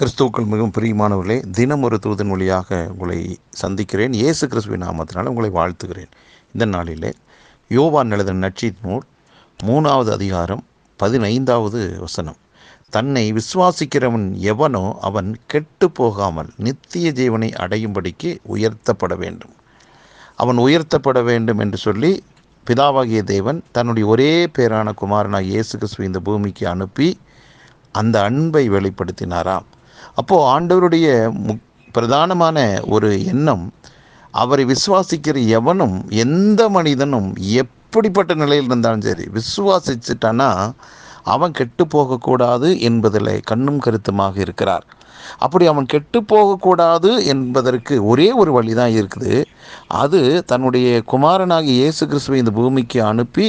கிறிஸ்துவுக்கள் மிகவும் பிரியமானவர்களே தினம் ஒரு தூதன் வழியாக உங்களை சந்திக்கிறேன். இயேசு கிறிஸ்துவின் நாமத்தினால் உங்களை வாழ்த்துகிறேன். இந்த நாளிலே யோவான் எழுத நட்சி நூல் மூணாவது அதிகாரம் பதினைந்தாவது வசனம். தன்னை விசுவாசிக்கிறவன் எவனோ அவன் கெட்டு போகாமல் நித்திய ஜீவனை அடையும்படிக்கு உயர்த்தப்பட வேண்டும். அவன் உயர்த்தப்பட வேண்டும் என்று சொல்லி பிதாவாகிய தேவன் தன்னுடைய ஒரே பேரான குமாரனாக இயேசு கிறிஸ்துவை இந்த பூமிக்கு அனுப்பி அந்த அன்பை வெளிப்படுத்தினாராம். அப்போது ஆண்டவருடைய மு பிரதானமான ஒரு எண்ணம் அவரை விசுவாசிக்கிற எவனும் எந்த மனிதனும் எப்படிப்பட்ட நிலையில் இருந்தாலும் சரி விசுவாசிச்சிட்டானா அவன் கெட்டு போகக்கூடாது என்பதில் கண்ணும் கருத்துமாக இருக்கிறார். அப்படி அவன் கெட்டு போகக்கூடாது என்பதற்கு ஒரே ஒரு வழி தான் இருக்குது. அது தன்னுடைய குமாரனாகி இயேசு கிறிஸ்துவை இந்த பூமிக்கு அனுப்பி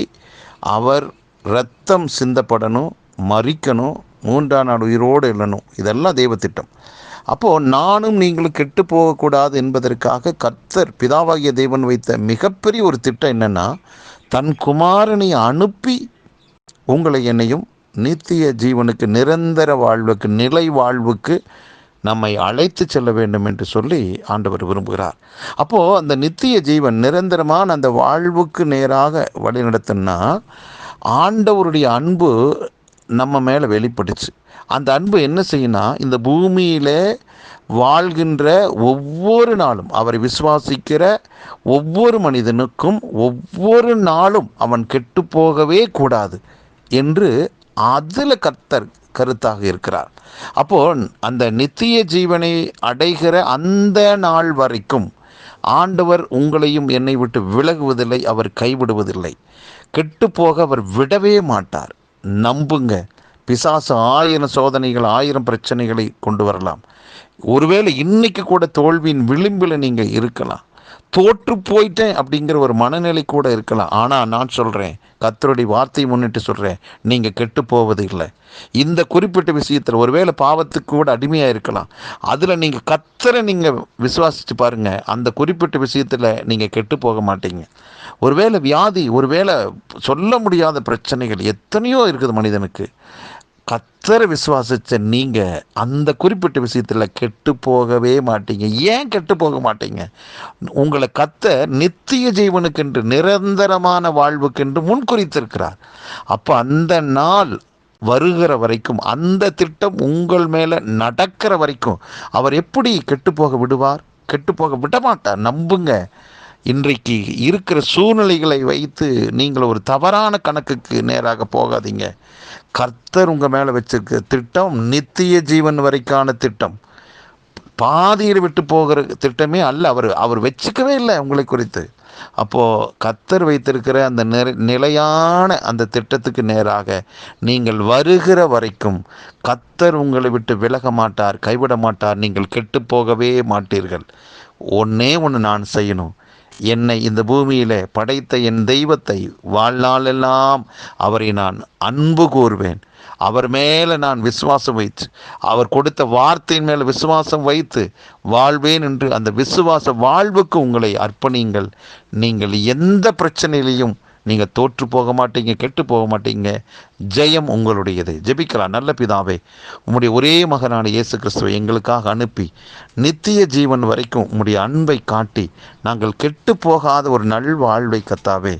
அவர் ரத்தம் சிந்தப்படணும் மறிக்கணும் மூன்றாம் நாள் உயிரோடு எழணும். இதெல்லாம் தெய்வத்திட்டம். அப்போது நானும் நீங்களும் கெட்டு போகக்கூடாது என்பதற்காக கர்த்தர் பிதாவாகிய தேவன் வைத்த மிகப்பெரிய ஒரு திட்டம் என்னென்னா தன் குமாரனை அனுப்பி உங்களை என்னையும் நித்திய ஜீவனுக்கு நிரந்தர வாழ்வுக்கு நிலை வாழ்வுக்கு நம்மை அழைத்து செல்ல வேண்டும் என்று சொல்லி ஆண்டவர் விரும்புகிறார். அப்போது அந்த நித்திய ஜீவன் நிரந்தரமான அந்த வாழ்வுக்கு நேராக வழிநடத்தினா ஆண்டவருடைய அன்பு நம்ம மேலே வெளிப்பட்டுச்சு. அந்த அன்பு என்ன செய்யணும்னா இந்த பூமியில் வாழ்கின்ற ஒவ்வொரு நாளும் அவரை விசுவாசிக்கிற ஒவ்வொரு மனிதனுக்கும் ஒவ்வொரு நாளும் அவன் கெட்டு போகவே கூடாது என்று அதில் கர்த்தர் கருத்தாக இருக்கிறார். அப்போ அந்த நித்திய ஜீவனை அடைகிற அந்த நாள் வரைக்கும் ஆண்டவர் உங்களையும் என்னை விட்டு விலகுவதில்லை அவர் கைவிடுவதில்லை. கெட்டு போக அவர் விடவே மாட்டார். நம்புங்க. பிசாசு ஆயிரம் சோதனைகள் ஆயிரம் பிரச்சனைகளை கொண்டு வரலாம். ஒருவேளை இன்னைக்கு கூட தோல்வியின் விளிம்பில் நீங்கள் இருக்கலாம். தோற்று போயிட்டேன் அப்படிங்கிற ஒரு மனநிலை கூட இருக்கலாம். ஆனால் நான் சொல்கிறேன் கத்தருடைய வார்த்தையை முன்னிட்டு சொல்கிறேன் நீங்கள் கெட்டு போவது இல்லை. இந்த குறிப்பிட்ட விஷயத்தில் ஒருவேளை பாவத்துக்கு கூட அடிமையாக இருக்கலாம். அதில் நீங்கள் கத்தரை நீங்கள் விசுவாசித்து பாருங்கள் அந்த குறிப்பிட்ட விஷயத்தில் நீங்கள் கெட்டு போக மாட்டீங்க. ஒருவேளை வியாதி ஒருவேளை சொல்ல முடியாத பிரச்சனைகள் எத்தனையோ இருக்குது மனிதனுக்கு. கத்தரை விசுவாசித்த நீங்கள் அந்த குறிப்பிட்ட விஷயத்தில் கெட்டு போகவே மாட்டீங்க. ஏன் கெட்டு போக மாட்டீங்க? உங்களை கத்த நித்திய ஜீவனுக்கென்று நிரந்தரமான வாழ்வுக்கென்று முன்குறித்திருக்கிறார் அப்போ அந்த நாள் வருகிற வரைக்கும் அந்த திட்டம் உங்கள் மேலே நடக்கிற வரைக்கும் அவர் எப்படி கெட்டு போக விடுவார்? கெட்டு போக விடமாட்டார் நம்புங்க. இன்றைக்கு இருக்கிற சூழ்நிலைகளை வைத்து நீங்கள் ஒரு தவறான கணக்குக்கு நேராக போகாதீங்க. கர்த்தர் உங்கள் மேலே வச்சிருக்க திட்டம் நித்திய ஜீவன் வரைக்கான திட்டம். பாதியில் விட்டு போகிற திட்டமே அல்ல அவர் அவர் வச்சுக்கவே இல்லை உங்களை குறித்து. அப்போது கத்தர் வைத்திருக்கிற அந்த நிலையான அந்த திட்டத்துக்கு நேராக நீங்கள் வருகிற வரைக்கும் கத்தர் உங்களை விட்டு விலக மாட்டார் கைவிட மாட்டார் நீங்கள் கெட்டு போகவே மாட்டீர்கள். ஒன்றே ஒன்று நான் செய்யணும். என்னை இந்த பூமியில் படைத்த என் தெய்வத்தை வாழ்நாளெல்லாம் அவரை நான் அன்பு கூறுவேன். அவர் மேலே நான் விசுவாசம் வைத்து அவர் கொடுத்த வார்த்தையின் மேலே விசுவாசம் வைத்து வாழ்வேன் என்று அந்த விசுவாச வாழ்வுக்கு உங்களை அர்ப்பணியுங்கள். நீங்கள் எந்த பிரச்சனையிலையும் நீங்கள் தோற்று போக மாட்டீங்க கெட்டு போக மாட்டீங்க. ஜெயம் உங்களுடையது. ஜெபிக்கலாம். நல்ல பிதாவே உம்முடைய ஒரே மகனான இயேசு கிறிஸ்துவை எங்களுக்காக அனுப்பி நித்திய ஜீவன் வரைக்கும் உம்முடைய அன்பை காட்டி நாங்கள் கெட்டு போகாத ஒரு நல் வாழ்வை கத்தாவே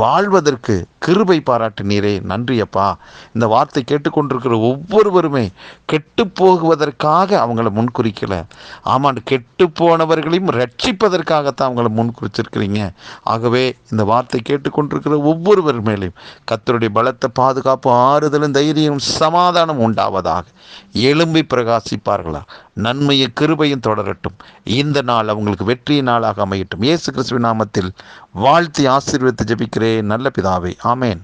வாழ்வதற்கு கிருபை பாராட்டினீரே. நன்றியப்பா இந்த வார்த்தை கேட்டுக்கொண்டிருக்கிற ஒவ்வொருவருமே கெட்டு போகுவதற்காக அவங்கள முன்குறிக்கலை. ஆமாண்டு கெட்டு போனவர்களையும் ரட்சிப்பதற்காகத்தான் அவங்கள முன்குறிச்சிருக்கிறீங்க. ஆகவே இந்த வார்த்தை கேட்டுக்கொண்டிருக்கிற ஒவ்வொருவர் மேலேயும் கத்தருடைய பலத்த பாதுகாப்பு ஆறுதலும் தைரியம் சமாதானம் உண்டாவதாக எழும்பி பிரகாசிப்பார்களா? நன்மையும் கிருபையும் தொடரட்டும். இந்த நாள் அவங்களுக்கு வெற்றியின் நாளாக அமையட்டும். இயேசு கிறிஸ்துவின் நாமத்தில் வாழ்த்தி ஆசீர்வதித்து ஜபிக்கிறேன். நல்ல பிதாவே. ஆமேன்.